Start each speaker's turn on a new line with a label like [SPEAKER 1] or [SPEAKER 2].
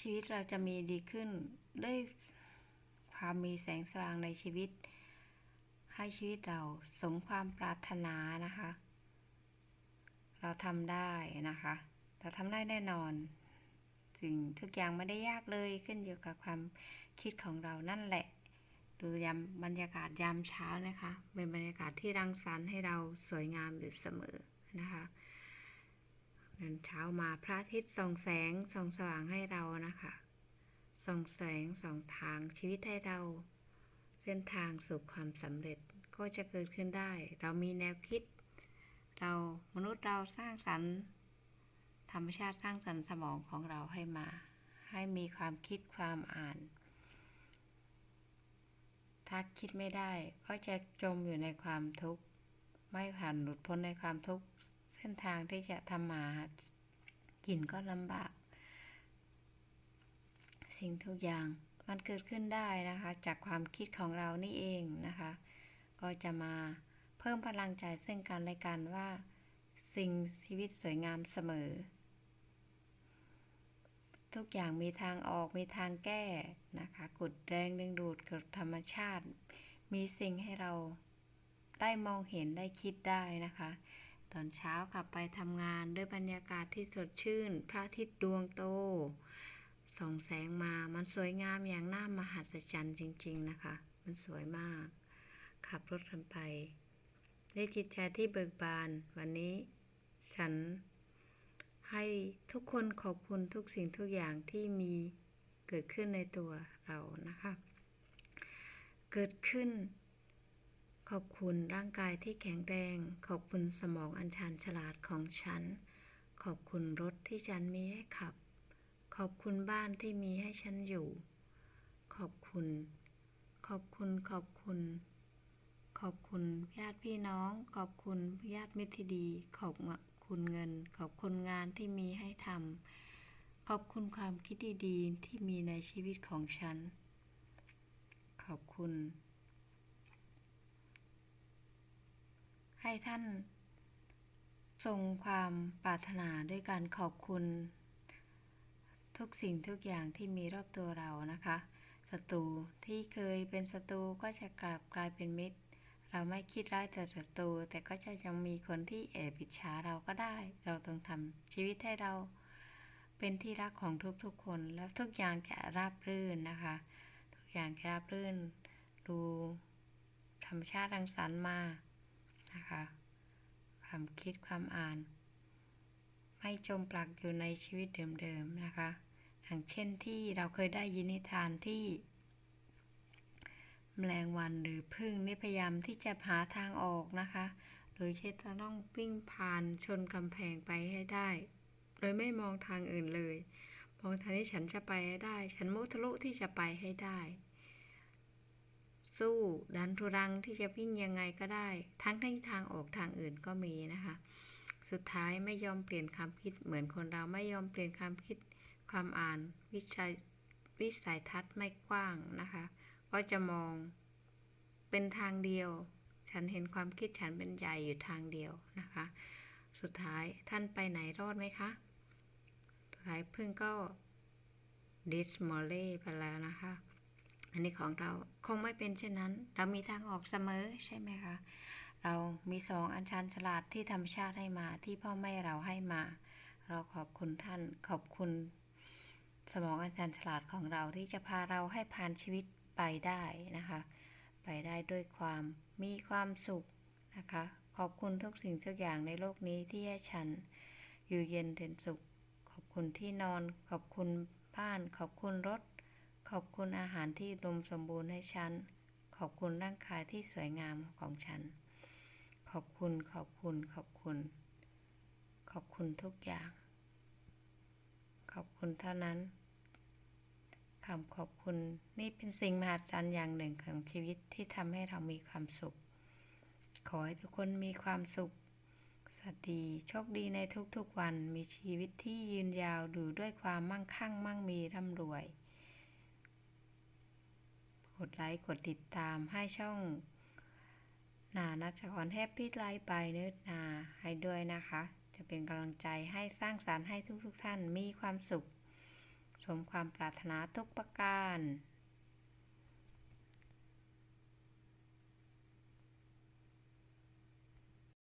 [SPEAKER 1] ชีวิตเราจะมีดีขึ้นด้วยความมีแสงสว่างในชีวิต ให้ชีวิตเราสมความปรารถนานะคะ เราทำได้นะคะเราทำได้แน่นอนสิ่งทุกอย่างไม่ได้ยากเลยขึ้นอยู่กับความคิดของเรานั่นแหละดูยามบรรยากาศยามเช้านะคะ เป็นบรรยากาศที่รังสรรค์ให้เราสวยงามอยู่เสมอนะคะ เดินเช้ามาพระอาทิตย์ส่องแสงส่องสว่างให้เรานะคะส่องแสงส่องทางชีวิตให้เรา เส้นทางสู่ความสำเร็จก็จะเกิดขึ้นได้ เรามีแนวคิด เรามนุษย์เราสร้างสรรค์ธรรมชาติสร้างสรรค์สมองของเราให้มา ให้มีความคิดความอ่าน ถ้าคิดไม่ได้ก็จะจมอยู่ในความทุกข์ ไม่ผ่านหลุดพ้นในความทุกข์ เส้นทางที่จะทำมากินก็ลำบาก สิ่งทุกอย่างมันเกิดขึ้นได้นะคะ จากความคิดของเรานี่เองนะคะ ก็จะมาเพิ่มพลังใจซึ่งกันและกันว่า สิ่งชีวิตสวยงามเสมอ ทุกอย่างมีทางออกมีทางแก้นะคะกดแรงดึงดูดกฎธรรมชาติ มีสิ่งให้เราได้มองเห็นได้คิดได้นะคะ ตอนเช้ากลับไปทำงานด้วยบรรยากาศที่สดชื่น พระอาทิตย์ดวงโต ส่องแสงมา มันสวยงามอย่างน่ามหัศจรรย์จริง ๆ นะคะ มันสวยมาก ขับรถกันไปด้วยจิตใจที่เบิกบาน วันนี้ ฉัน ให้ทุกคนขอบคุณทุกสิ่งทุกอย่างที่มีเกิดขึ้นในตัวเรานะคะ เกิดขึ้น ขอบคุณร่างกายที่แข็งแรง ขอบคุณสมองอันชาญฉลาดของฉัน ขอบคุณรถที่ฉันมีให้ขับ ขอบคุณบ้านที่มีให้ฉันอยู่ ขอบคุณ ขอบคุณ ขอบคุณ ขอบคุณญาติพี่น้อง ขอบคุณญาติมิตรที่ดี ขอบคุณเงิน ขอบคุณงานที่มีให้ทำ ขอบคุณความคิดดีๆที่มีในชีวิตของฉัน ขอบคุณ ให้ท่านทรงความปรารถนาด้วยการขอบคุณ ทุกสิ่งทุกอย่างที่มีรอบตัวเรานะคะศัตรูที่เคยเป็นศัตรูก็จะกลับกลายเป็นมิตร เราไม่คิดร้ายแต่ศัตรูแต่ก็จะยังมีคนที่แอบอิจฉาเราก็ได้ เราต้องทำชีวิตให้เรา เป็นที่รักของทุกๆคน แล้วทุกอย่างจะราบรื่นนะคะ ทุกอย่างจะราบรื่น ดูธรรมชาติรังสรรค์มา นะคะความคิดความอ่าน ไม่จมปลักอยู่ในชีวิตเดิมๆนะคะอย่างเช่นที่เราเคยได้ยินนิทานที่ แมลงวันหรือพึ่งนี่พยายามที่จะหาทางออกนะคะ โดยที่จะต้องวิ่งผ่านชนกำแพงไปให้ได้ โดยไม่มองทางอื่นเลย มองทางที่ฉันจะไปให้ได้ ฉันมุทะลุที่จะไปให้ได้ สู้ ดันทุรังที่จะวิ่งยังไงก็ได้ ทั้งที่ทางออกทางอื่นก็มีนะคะ สุดท้ายไม่ยอมเปลี่ยนความคิดเหมือนคนเราไม่ยอมเปลี่ยนความคิดความอ่านวิชัยวิสัยทัศน์ไม่กว้างนะคะ ก็จะมองเป็นทางเดียว ฉันเห็นความคิดฉันเป็นใหญ่อยู่ทางเดียวนะคะ สุดท้ายท่านไปไหนรอดไหมคะสุดท้ายเพึ่งก็ดิสมอลเล่ไปแล้วนะคะ อันนี้ของเราคงไม่เป็นเช่นนั้น เรามีทางออกเสมอใช่ไหมคะ เรามีสองอันชันฉลาดที่ธรรมชาติให้มาที่พ่อแม่เราให้มา เราขอบคุณท่านขอบคุณ สมองอันชันฉลาดของเราที่จะพาเราให้ผ่านชีวิตไปได้นะคะ ไปได้ด้วยความมีความสุขนะคะ ขอบคุณทุกสิ่งทุกอย่างในโลกนี้ที่ให้ฉันอยู่เย็นเป็นสุข ขอบคุณที่นอน ขอบคุณบ้าน ขอบคุณรถ ขอบคุณอาหารที่ดมสมบูรณ์ให้ฉัน ขอบคุณร่างกายที่สวยงามของฉัน ขอบคุณ ขอบคุณ ขอบคุณ ขอบคุณทุกอย่าง ขอบคุณเท่านั้นคำขอบคุณนี่เป็นสิ่งมหัศจรรย์อย่างหนึ่งของชีวิตที่ทำให้เรามีความสุข ขอให้ทุกคนมีความสุข สวัสดี โชคดีในทุกๆวัน มีชีวิตที่ยืนยาวดูด้วยความมั่งคั่งมั่งมีร่ำรวย ดไลค์กดติดตามให้ช่องนานัชกรแฮปปี้ไลฟ์ไปเนิร์ดนาให้ด้วยนะคะ จะเป็นกำลังใจให้สร้างสารรค์ให้ทุกๆทท่านมีความสุข สมความปรารถนาทุกประการ